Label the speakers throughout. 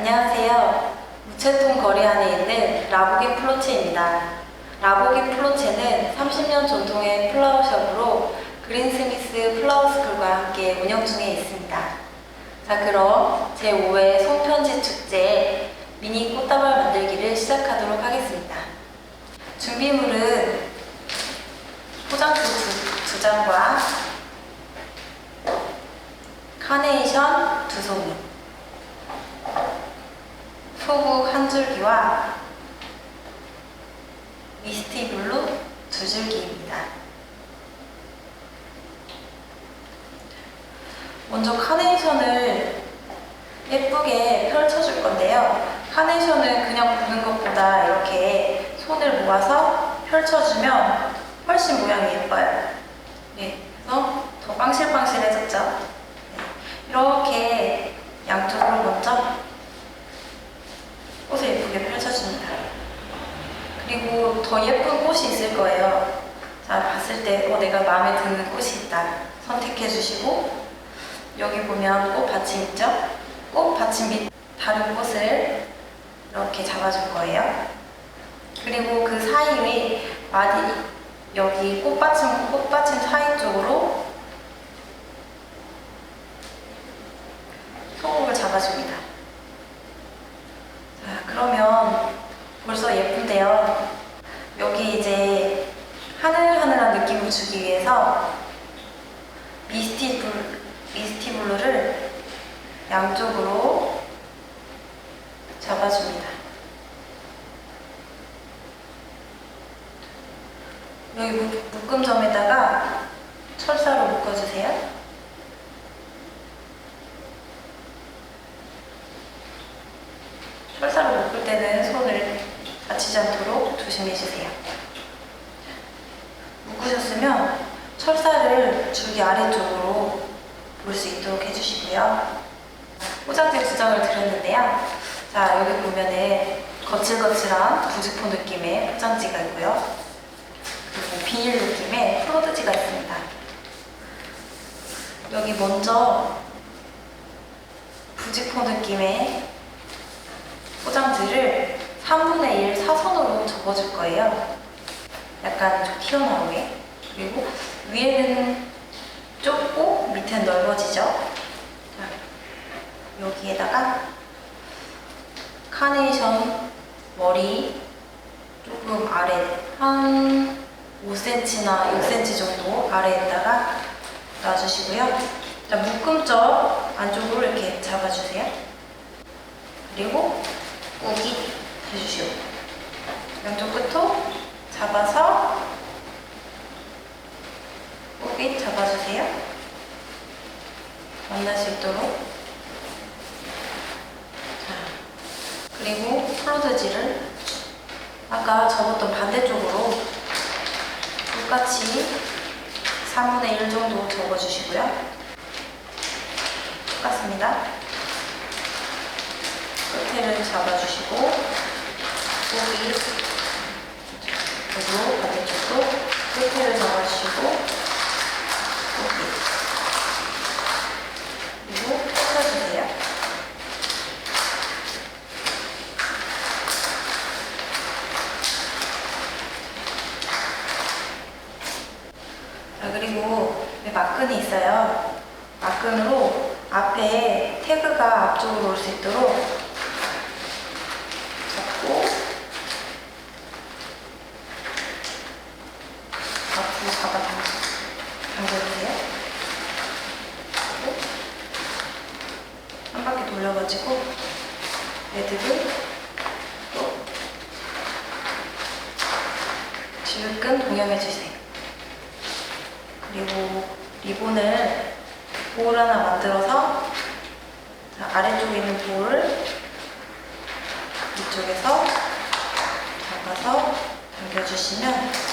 Speaker 1: 안녕하세요. 무채통 거리 안에 있는 라보기 플로체입니다. 라보기 플로체는 30년 전통의 플라워숍으로 그린스미스 플라워스쿨과 함께 운영 중에 있습니다. 자, 그럼 제5회 손편지 축제 미니 꽃다발 만들기를 시작하도록 하겠습니다. 준비물은 포장지 두, 두 장과 카네이션 두 송이, 소국 한 줄기와 미스티 블루 두 줄기입니다. 먼저 카네이션을 예쁘게 펼쳐줄 건데요. 카네이션은 그냥 부는 것보다 이렇게 손을 모아서 펼쳐주면 훨씬 모양이 예뻐요. 네, 그래서 더 빵실빵실해졌죠. 네, 이렇게 양쪽으로 먼저 꽃을 예쁘게 펼쳐줍니다. 그리고 더 예쁜 꽃이 있을 거예요. 자, 봤을 때, 어, 내가 마음에 드는 꽃이 있다. 선택해 주시고, 여기 보면 꽃 받침 있죠? 꽃 받침 밑 다른 꽃을 이렇게 잡아줄 거예요. 그리고 그 사이에 마디, 여기 꽃받침, 꽃받침 사이 쪽으로 소금을 잡아줍니다. 자, 그러면 벌써 예쁜데요. 여기 이제 하늘하늘한 느낌을 주기 위해서 미스티 블, 미스티 블루를 양쪽으로 잡아줍니다. 여기 묶- 묶음점에다가 철사로 묶어주세요. 철사로 묶을 때는 손을 다치지 않도록 조심해 주세요. 묶으셨으면 철사를 줄기 아래쪽으로 볼 수 있도록 해주시고요. 포장지 두 장을 드렸는데요. 자, 여기 보면은 거칠거칠한 부직포 느낌의 포장지가 있고요. 그리고 비닐 느낌의 프로드지가 있습니다. 여기 먼저 부직포 느낌의 포장지를 3분의 1 사선으로 접어줄 거예요. 약간 좀 튀어나오게. 그리고 위에는 좁고 밑에는 넓어지죠. 자, 여기에다가 카네이션 머리 조금 아래 한 5cm나 6cm 정도 아래에다가 놔주시고요. 자, 묶음점 안쪽으로 이렇게 잡아주세요. 그리고 우기 해주시오. 양쪽 끝도 잡아서 우기 잡아주세요. 만날 수 있도록. 자, 그리고 플로드지를 아까 접었던 반대쪽으로 똑같이 3분의 1 정도 접어주시고요. 똑같습니다. 끝에를 잡아주시고 여기 그리고 반대쪽도 끝에를 잡아주시고 여기 그리고 꽂아주세요. 자 그리고 여기 막근이 있어요. 막근으로 앞에 태그가 앞쪽으로 올 수 있도록 잡고 당- 당겨주세요. 그리고 한 바퀴 돌려가지고 레드를 또 질끈 동영해주세요. 그리고 리본을 볼 하나 만들어서 자, 아래쪽에 있는 볼을 이쪽에서 잡아서 당겨주시면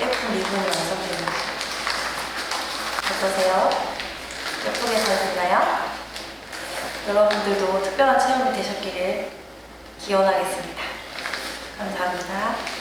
Speaker 1: 예쁜 리본이 완성됩니다. 어떠세요? 예쁘게 잘 됐나요? 여러분들도 특별한 체험이 되셨기를 기원하겠습니다. 감사합니다.